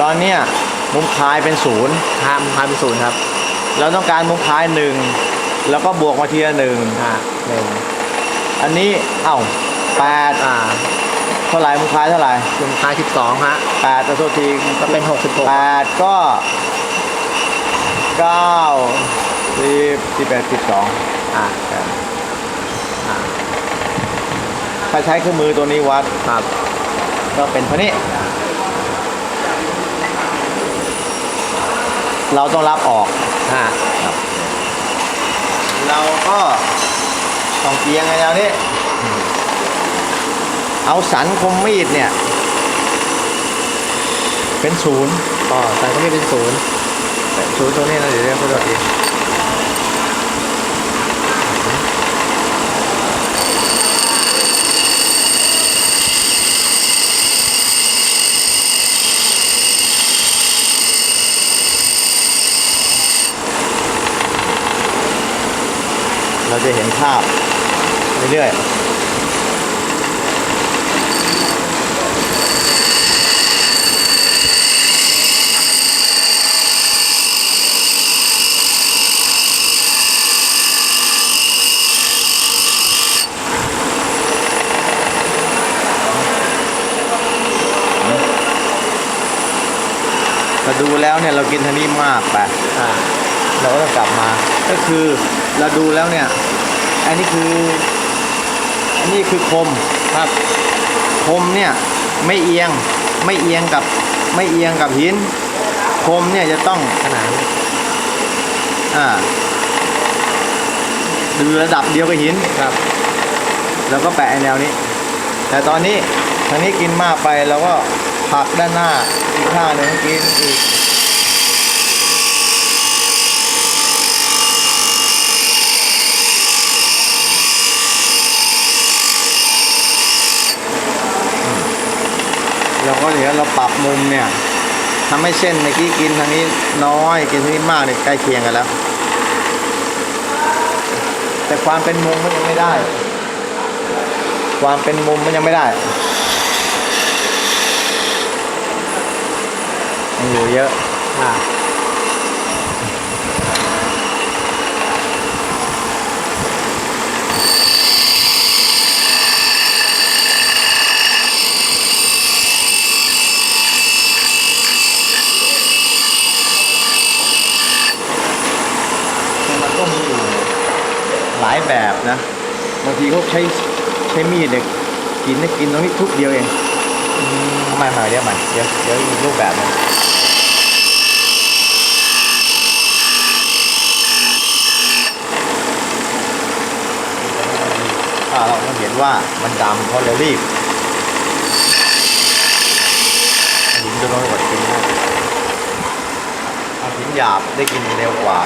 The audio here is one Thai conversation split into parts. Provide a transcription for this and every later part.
ตอนเนี้ยมุมพายเป็นศูนย์ห้ามพันศูนย์ครับเราต้องการมุมพายหนึ่งแล้วก็บวกมาทีละหนึ่งอ่าหนึ่งอันนี้เอ้าแปดอ่าเท่าไหร่มุมพายเท่าไหร่มุมท้ายสิบสองฮะแปดตัวทีก็เป็นหกสิบหกแปดก็เก้าสิบสิบแปดสิบสองอ่าอ่าถ้าใช้เครื่องมือตัวนี้วัดครับก็เป็นเท่านี้ เราต้องรับออกอ่าเราก็ต้องเกียงไงแล้วนี่เอาสันคมมีดเนี่ย เป็นศูนย์ก็แต่ก็ไม่เป็นศูนย์ศูนย์ตัวนี้นะเดี๋ยวเรียกเขาดูอีก จะเห็นภาพเรื่อยๆเราดูแล้วเนี่ยเรากินทางนี้มากไปอ่าเราก็ต้องกลับมา ก็คือเราดูแล้วเนี่ย อันนี้คือ อันนี้คือคมครับ คมเนี่ยไม่เอียงไม่เอียงกับไม่เอียงกับหิน คมเนี่ยจะต้องขนานอ่าดูระดับเดียวกับหินครับ แล้วก็แปะไอ้แนวนี้ แต่ตอนนี้ทางนี้กินมากไปเราก็ผลักด้านหน้าอีกข้างหนึ่งกินอีก ราะเดี๋ยวเราปรับมุมเนี่ยทำให้เส้นเมื่อกี้กินทางนี้น้อยกินทางนี้มากเนี่ยใกล้เคียงกันแล้ว แต่ความเป็นมุมมันยังไม่ได้ ความเป็นมุมมันยังไม่ได้ยังอยู่เยอะอ่า มันก็มีอยู่ห ลายแบบนะบางทีเขาใช้ใช้มีดเนี่ยกินเนี่ยกินตรงนี้ทุกเดียวเองไม่ไม่เดี๋ยวมันเดี๋ยวเดี๋ยวอีกรูปแบบหนึงถ้าเราเห็นว่ามันดำเพราะเรารีบเอาหินตัวน้อยกว่ากินนะเอาหินหยาบได้กินเร็วกว่า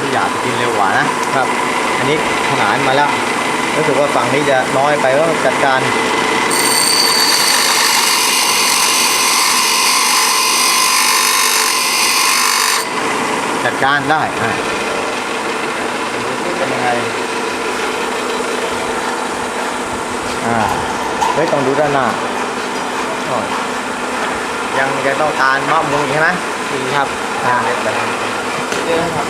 ทุกอย่าง กินเร็วกว่านะครับ อันนี้ขนานมาแล้วรู้สึกว่าฝั่งนี้จะน้อยไปก็จัดการจัดการได้อะเป็นยังไงอ่าเฮ้ยต้องดูด้านหน้าโอ้ยยังจะต้องการมอบมุงใช่ไหมจริงครับอ่าเล็กแบบนี้เดี๋ยวนะครับ